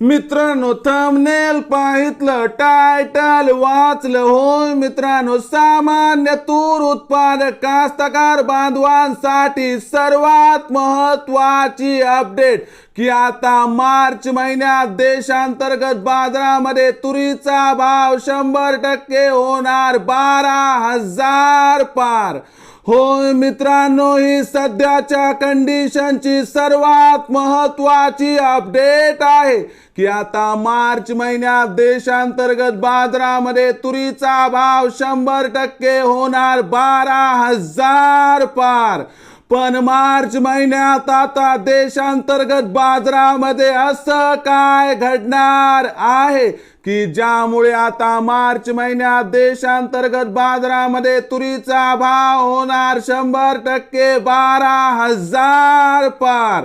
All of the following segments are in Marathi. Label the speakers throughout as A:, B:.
A: मित्रांनो थंबनेल पाहितलं टायटल वाचलं होय मित्रांनो. सामान्य तूर उत्पादक कास्तकार बांधवांसाठी सर्वात महत्वाची अपडेट की आता मार्च महिन्यात देशांतर्गत बाजारामध्ये तुरीचा भाव शंभर टक्के होणार बारा हजार पार. होय मित्रांनो ही सध्याच्या कंडिशनची सर्वात महत्वाची अपडेट आहे की आता मार्च महिन्यात देशांतर्गत बाजारामध्ये तुरीचा भाव शंभर टक्के होणार बारा हजार पार. पण मार्च महिन्यात आता देशांतर्गत बाजारामध्ये असं काय घडणार आहे? की ज्यामुळे आता मार्च महिन्यात देशांतर्गत बाजारामध्ये तुरीचा भाव होणार शंभर टक्के बारा हजार पार.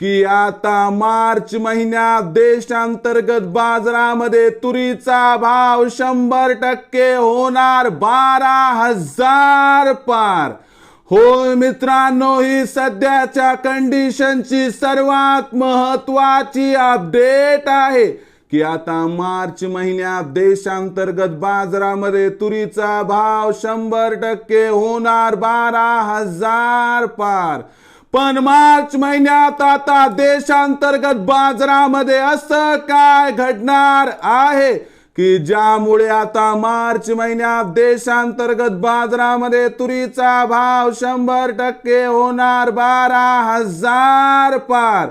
A: की आता मार्च महिन्यात देशांतर्गत बाजारामध्ये तुरीचा भाव शंभर टक्के होणार बारा हजार पार. होय मित्रांनो ही सध्याच्या कंडिशनची सर्वात महत्वाची अपडेट आहे की आता मार्च महिन्यात देशांतर्गत बाजारामध्ये तुरीचा भाव शंभर टक्के होणार बारा हजार पार. पण मार्च महिन्यात आता देशांतर्गत बाजारामध्ये असं काय घडणार आहे? की ज्यामुळे आता मार्च महिन्यात देशांतर्गत बाजारामध्ये तुरीचा भाव शंभर टक्के होणार बारा हजार पार?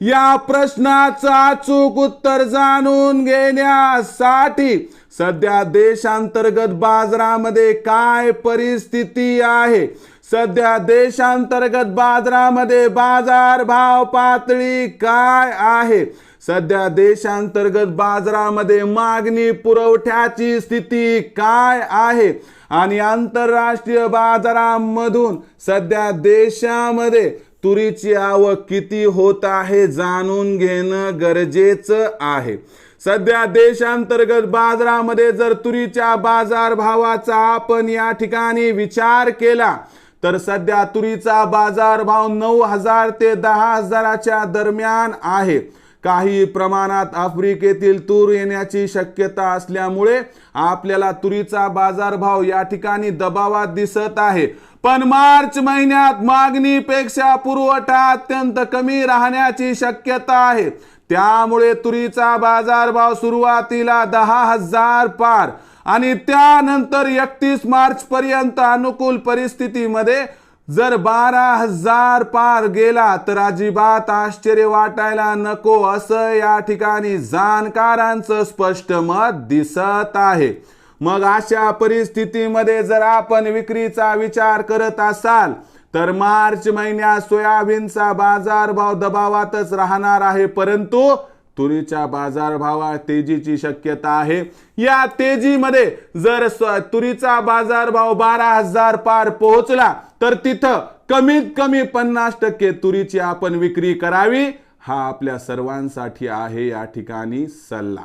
A: या प्रश्नाचं अचूक उत्तर जाणून घेण्यासाठी सध्या देशांतर्गत बाजारामध्ये काय परिस्थिती आहे? सध्या देशांतर्गत बाजारामध्ये बाजार भाव पातळी काय आहे? सध्या देशांतर्गत बाजारामध्ये मागणी पुरवठ्याची स्थिती काय आहे? आणि आंतरराष्ट्रीय बाजारामधून सध्या देशामध्ये तुरीची आवक किती होत आहे जाणून घेणं गरजेचं आहे. सध्या देशांतर्गत बाजारामध्ये जर तुरीच्या बाजारभावाचा आपण या ठिकाणी विचार केला तर सध्या तुरीचा बाजार भाव नऊ हजार ते दहा हजाराच्या दरम्यान आहे. काही प्रमाणात आफ्रिकेतील तूर येण्याची शक्यता असल्यामुळे आपल्याला तुरीचा बाजारभाव या ठिकाणी दबावात दिसत आहे. पण मार्च महिन्यात मागणीपेक्षा पुरवठा अत्यंत कमी राहण्याची शक्यता आहे. त्यामुळे तुरीचा बाजारभाव सुरुवातीला दहा हजार पार आणि त्यानंतर एकतीस मार्च पर्यंत अनुकूल परिस्थितीमध्ये जर बारा हजार पार गेला तर अजिबात आश्चर्य वाटायला नको असं या ठिकाणी जाणकारांचं स्पष्ट मत दिसत आहे. मग अशा परिस्थितीमध्ये जर आपण विक्रीचा विचार करत असाल तर मार्च महिन्यात सोयाबीनचा बाजारभाव दबावातच राहणार आहे. परंतु तुरीच्या बाजारभावात तेजीची शक्यता आहे. या तेजीमध्ये जर तुरीचा बाजारभाव बारा हजार पार पोहोचला तर तिथं कमीत कमी पन्नास टक्के तुरीची आपण विक्री करावी. हा आपल्या सर्वांसाठी आहे या ठिकाणी सल्ला.